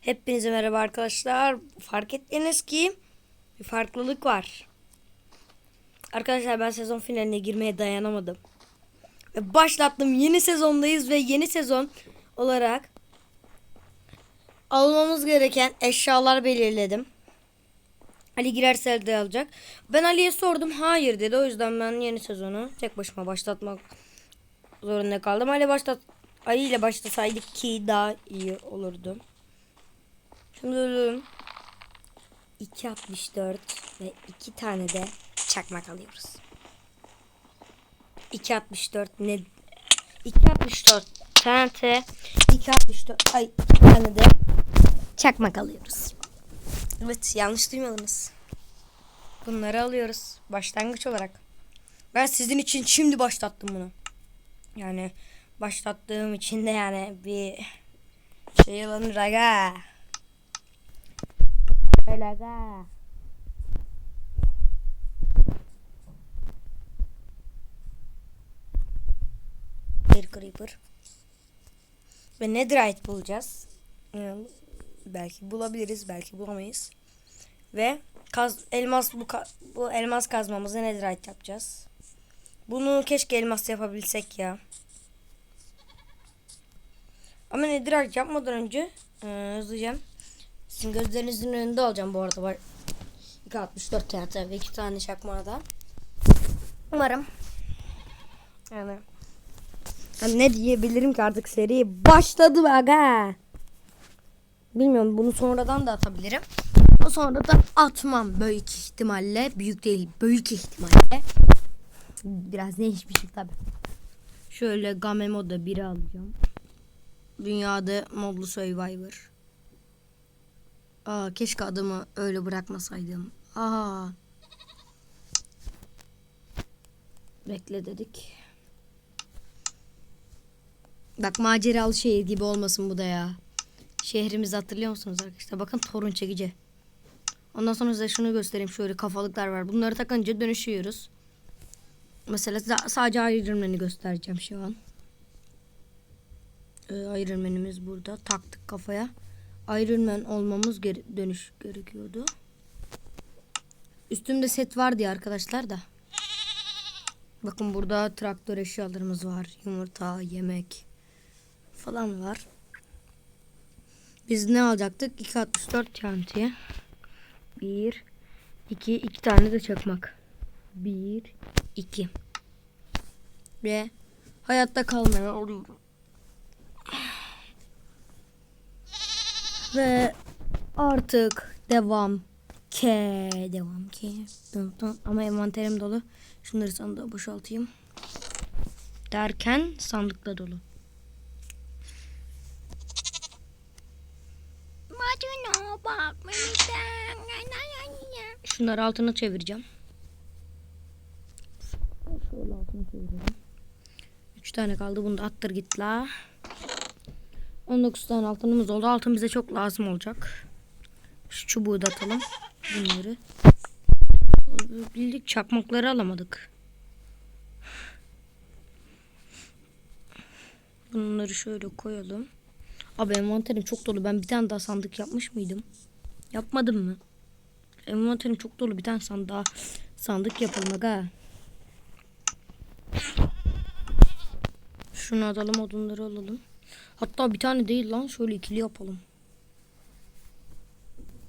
Hepinize merhaba arkadaşlar. Fark ettiniz ki bir farklılık var. Arkadaşlar ben sezon finaline girmeye dayanamadım. Ve başlattım. Yeni sezondayız ve yeni sezon olarak almamız gereken eşyalar belirledim. Ali girerse elde alacak. Ben Ali'ye sordum. Hayır dedi. O yüzden ben yeni sezonu tek başıma başlatmak zorunda kaldım. Ali başlat Ali ile başlasaydık ki daha iyi olurdu. Şimdi ölüyorum. 2.64 ve 2 tane de çakmak alıyoruz. 2.64 ne? 2.64 TNT 2.64 ay 2 tane de çakmak alıyoruz. Evet yanlış duymadınız. Bunları alıyoruz başlangıç olarak. Ben sizin için şimdi başlattım bunu. Yani başlattığım için de yani bir şey alınır aga. Öyle. Bir creeper. Ve netherite bulacağız. Yani belki bulabiliriz, belki bulamayız. Ve kaz elmas bu ka- bu elmas kazmamızı netherite yapacağız. Bunu keşke elmas yapabilsek ya. Ama netherite yapmadan önce e, hızlıca sizin gözlerinizin önünde olacağım bu arada var. 264 TNT ve 2 tane çakmağı da. Umarım. Yani. yani ne diyebilirim ki artık seri başladı aga. Bilmiyorum bunu sonradan da atabilirim. Ama sonra da atmam büyük ihtimalle. Büyük değil büyük ihtimalle. Biraz değişmişlik tabi. Şöyle game moda 1'i alacağım. Dünyada modlu survivor. Aa keşke adımı öyle bırakmasaydım. Aa. Bekle dedik. Bak maceralı şehir gibi olmasın bu da ya. Şehrimizi hatırlıyor musunuz arkadaşlar? Bakın torun çekici. Ondan sonra size şunu göstereyim. Şöyle kafalıklar var. Bunları takınca dönüşüyoruz. Mesela sa- sadece Man'i göstereceğim şu an. Ee, Iron Man'imiz burada. Taktık kafaya. Iron Man olmamız gere- dönüş gerekiyordu. Üstümde set vardı ya arkadaşlar da. Bakın burada traktör eşyalarımız var. Yumurta, yemek falan var. Biz ne alacaktık? 264 TNT. 1 2 2 tane de çakmak. 1 2 Ve hayatta kalmaya oluyorum. Ve artık devam ke devam ki. Ama envanterim dolu. Şunları sandığa boşaltayım. Derken sandıkla dolu. Şunları altına çevireceğim. Şöyle altına çevirelim. 3 tane kaldı. Bunu da attır git la. 19 tane altınımız oldu. Altın bize çok lazım olacak. Şu çubuğu da atalım. Bunları. Bildik çakmakları alamadık. Bunları şöyle koyalım. Abi envanterim çok dolu. Ben bir tane daha sandık yapmış mıydım? Yapmadım mı? Envanterim çok dolu. Bir tane sandığa sandık yapalım aga. Şunu alalım odunları alalım. Hatta bir tane değil lan. Şöyle ikili yapalım.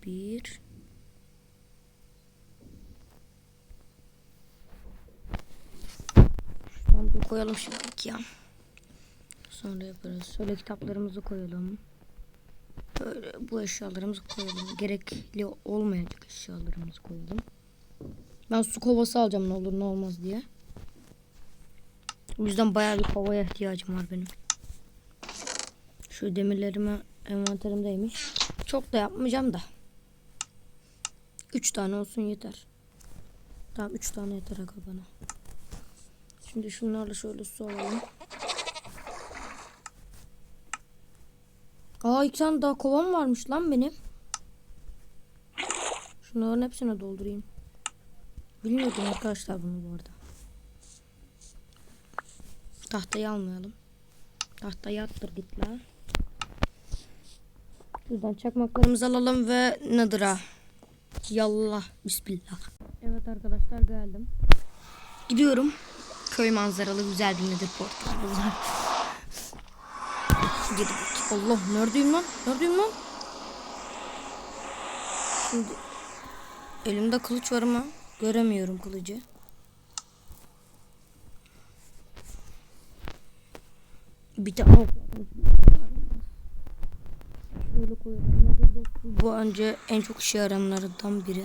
Bir. Şuradan bir koyalım şimdilik ya. Sonra yaparız. Şöyle kitaplarımızı koyalım. Böyle bu eşyalarımızı koyalım. Gerekli olmayacak eşyalarımızı koyalım. Ben su kovası alacağım ne olur ne olmaz diye. O yüzden bayağı bir kovaya ihtiyacım var benim. Şu demirlerime envanterimdeymiş. Çok da yapmayacağım da. 3 tane olsun yeter. Tamam 3 tane yeter aga bana. Şimdi şunlarla şöyle su alalım. Aa iki tane daha kovam varmış lan benim. Şunların hepsine doldurayım. Bilmiyordum arkadaşlar bunu bu arada. Tahtayı almayalım. Tahtayı attır git la. Şuradan çakmaklarımızı alalım ve Nether'a. Yallah. Bismillah. Evet arkadaşlar geldim. Gidiyorum. Köy manzaralı güzel bir Nether portalımız var. Allah neredeyim lan? Neredeyim lan? Şimdi elimde kılıç var ama göremiyorum kılıcı. Bir de oh. Şöyle koyalım. Bu önce en çok işe yarayanlardan biri.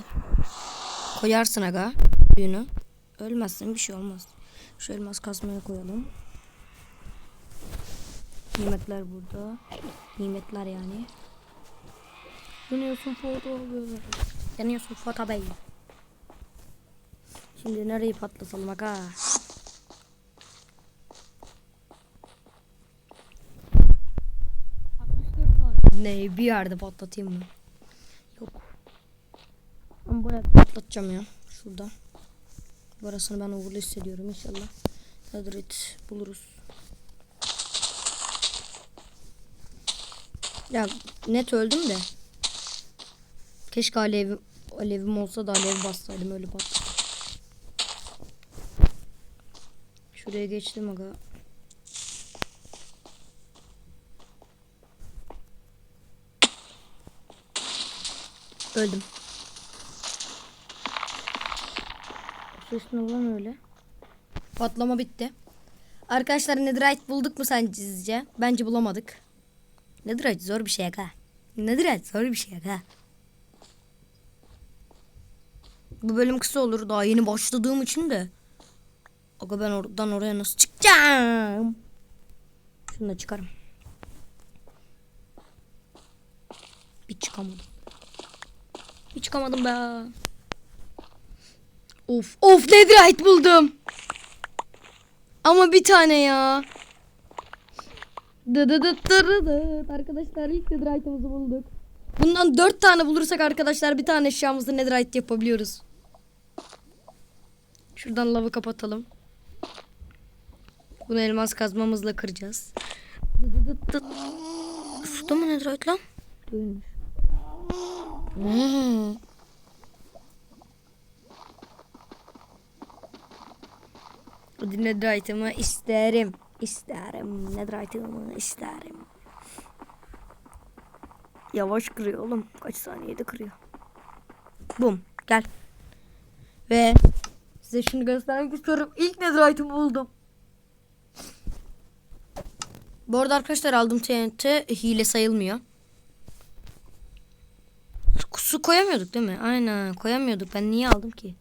Koyarsın aga büyünü. Ölmezsin bir şey olmaz. Şu elmas kasmaya koyalım. Nimetler burada. Nimetler yani. Yanıyorsun foto. Yanıyorsun foto bey. Şimdi nereyi patlatalım aga? Ne bir yerde patlatayım mı? Yok. Ama buraya patlatacağım ya. Şurada. Burasını ben uğurlu hissediyorum inşallah. Hadrit buluruz. Ya net öldüm de. Keşke alevim, alevim olsa da alev bassaydım öyle patladı. Şuraya geçtim aga. Öldüm. Ses ne ulan öyle? Patlama bitti. Arkadaşlar Netherite bulduk mu sizce? Bence bulamadık. Netherite zor bir şey aga. Netherite zor bir şey aga. Bu bölüm kısa olur. Daha yeni başladığım için de. Aga ben oradan oraya nasıl çıkacağım? Şunu da çıkarım. Bir çıkamadım. Çıkamadım be. Of of netherite buldum. Ama bir tane ya. Arkadaşlar ilk netherite'ımızı bulduk. Bundan dört tane bulursak arkadaşlar bir tane eşyamızı netherite yapabiliyoruz. Şuradan lavı kapatalım. Bunu elmas kazmamızla kıracağız. Şurada mı netherite lan? Değilmiş. Hmm. Bu netherite'ımı isterim. İsterim. Netherite'ımı isterim. Yavaş kırıyor oğlum. Kaç saniyede kırıyor. Bum. Gel. Ve size şunu göstermek istiyorum. İlk netherite'ımı buldum. Bu arada arkadaşlar aldığım TNT hile sayılmıyor. Su, su koyamıyorduk değil mi? Aynen koyamıyorduk. Ben niye aldım ki?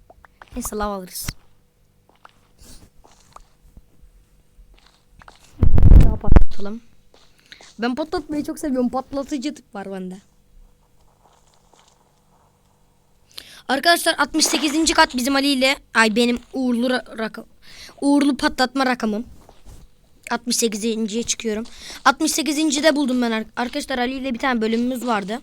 Neyse lav alırız. Daha patlatalım. Ben patlatmayı çok seviyorum. Patlatıcı tık var bende. Arkadaşlar 68. kat bizim Ali ile ay benim uğurlu ra- rakam uğurlu patlatma rakamım. 68.ye çıkıyorum. 68. de buldum ben ar- arkadaşlar Ali ile bir tane bölümümüz vardı.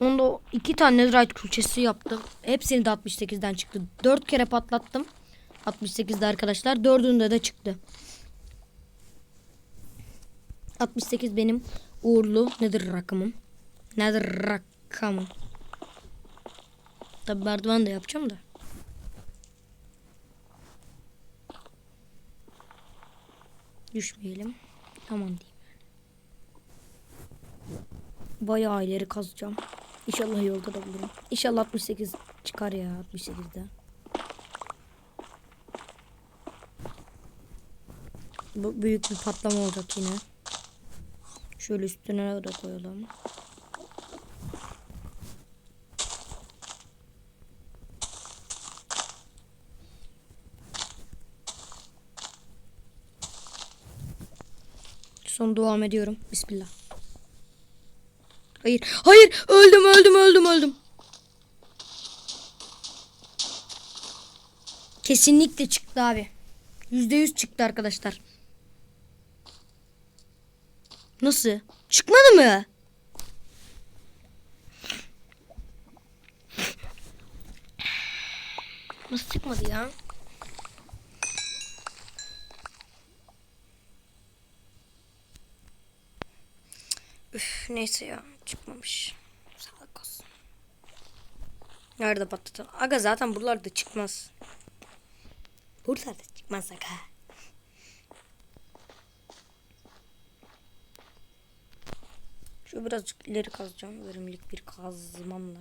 Onda iki tane netherite külçesi yaptım. Hepsini de 68'den çıktı. 4 kere patlattım. 68'de arkadaşlar. Dördünde de çıktı. 68 benim uğurlu nedir rakamım? Nedir rakamım? Tabi merdiven de yapacağım da. Düşmeyelim. Tamam diyeyim. Bayağı ileri kazacağım. İnşallah yolda da bulurum. İnşallah 68 çıkar ya 68'de. Bu büyük bir patlama olacak yine. Şöyle üstüne de koyalım. Son devam ediyorum. Bismillah. Hayır. Hayır. Öldüm öldüm öldüm öldüm. Kesinlikle çıktı abi. Yüzde yüz çıktı arkadaşlar. Nasıl? Çıkmadı mı? Nasıl çıkmadı ya? Üf neyse ya çıkmamış. Sağlık olsun. Nerede patladı? Aga zaten buralarda çıkmaz. Buralarda çıkmaz aga. Şu birazcık ileri kazacağım. Verimlilik bir kazmamla.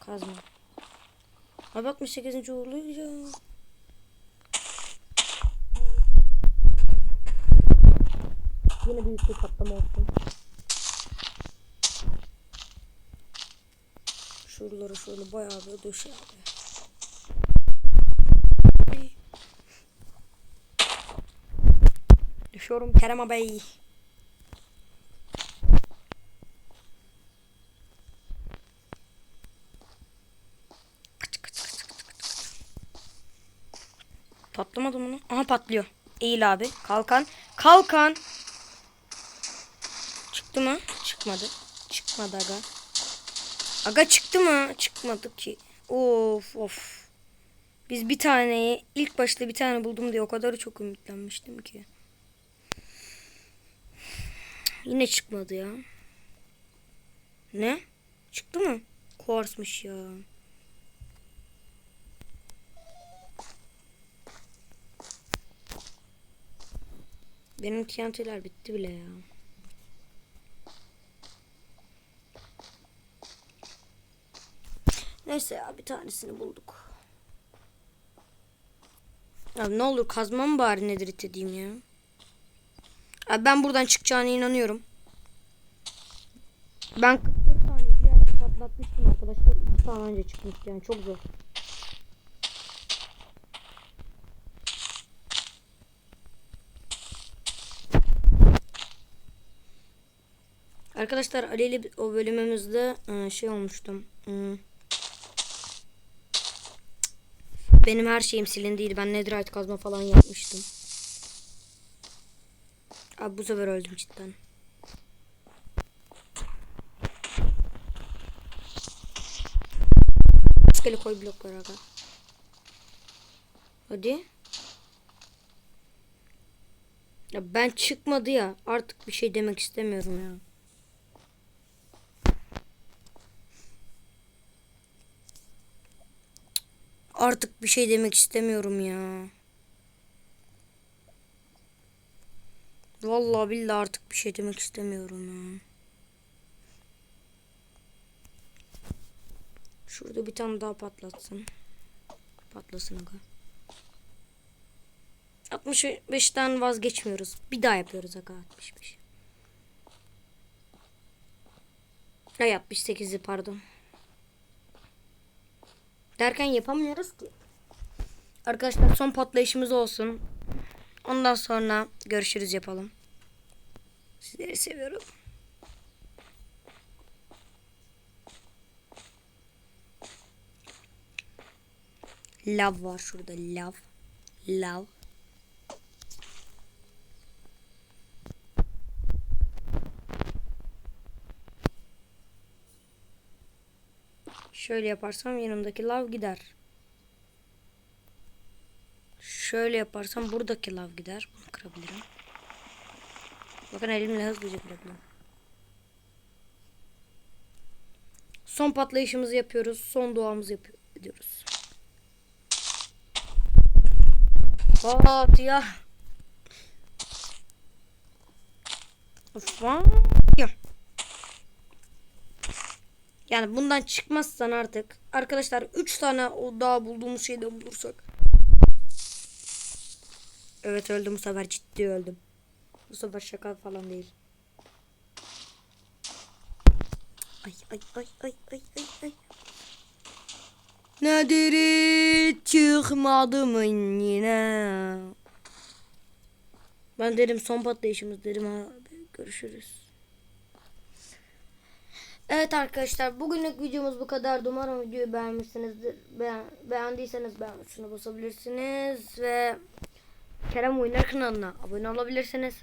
Kazma. Abi 68. oluyor. Yine büyük bir patlama olsun. Şuraları şöyle bayağı bir döşe abi. Düşüyorum Kerem kıç. Patlamadı mı? Aha patlıyor. Eğil abi. Kalkan. Kalkan. Çıktı mı? Çıkmadı. Çıkmadı aga. Aga çıktı mı? Çıkmadı ki. Of of. Biz bir taneyi ilk başta bir tane buldum diye o kadar çok ümitlenmiştim ki. Yine çıkmadı ya. Ne? Çıktı mı? Kuarsmış ya. Benim TNT'ler bitti bile ya. Neyse ya bir tanesini bulduk. Abi ne olur kazma mı bari nedir edeyim ya. Abi ben buradan çıkacağına inanıyorum. Ben 44 tane yerde patlatmıştım arkadaşlar. 2 tane önce çıkmıştı yani çok zor. Arkadaşlar Ali ile o bölümümüzde e, şey olmuştum. Hmm. Benim her şeyim silindiydi. Ben netherite kazma falan yapmıştım. Abi bu sefer öldüm cidden. Rastgele koy bloklar aga. Hadi. Ya ben çıkmadı ya. Artık bir şey demek istemiyorum ya. Artık bir şey demek istemiyorum ya. Vallahi billahi artık bir şey demek istemiyorum ya. Şurada bir tane daha patlatsın. Patlasın aga. 65'ten vazgeçmiyoruz. Bir daha yapıyoruz aga 65. Ay 68'i pardon. Derken yapamıyoruz ki. Arkadaşlar son patlayışımız olsun. Ondan sonra görüşürüz yapalım. Sizleri seviyorum. Lav var şurada lav. Lav. Şöyle yaparsam yanımdaki lav gider. Şöyle yaparsam buradaki lav gider. Bunu kırabilirim. Bakın elimle hızlıca kırabilirim. Son patlayışımızı yapıyoruz. Son duamızı yapıyoruz. Fatih ya. Of lan. Ya. Yani bundan çıkmazsan artık arkadaşlar 3 tane o daha bulduğumuz şeyden bulursak. Evet öldüm bu sefer ciddi öldüm. Bu sefer şaka falan değil. Ay ay ay ay ay ay ay. Nedir çıkmadı mı yine? Ben dedim son patlayışımız dedim abi görüşürüz. Evet arkadaşlar bugünlük videomuz bu kadar. Umarım videoyu beğenmişsinizdir. Beğen, beğendiyseniz beğen tuşuna basabilirsiniz ve Kerem Oynar kanalına abone olabilirsiniz.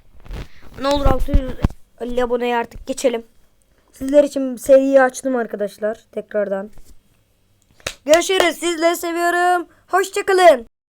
Ne olur 650 aboneye artık geçelim. Sizler için seriyi açtım arkadaşlar tekrardan. Görüşürüz. Sizleri seviyorum. Hoşçakalın.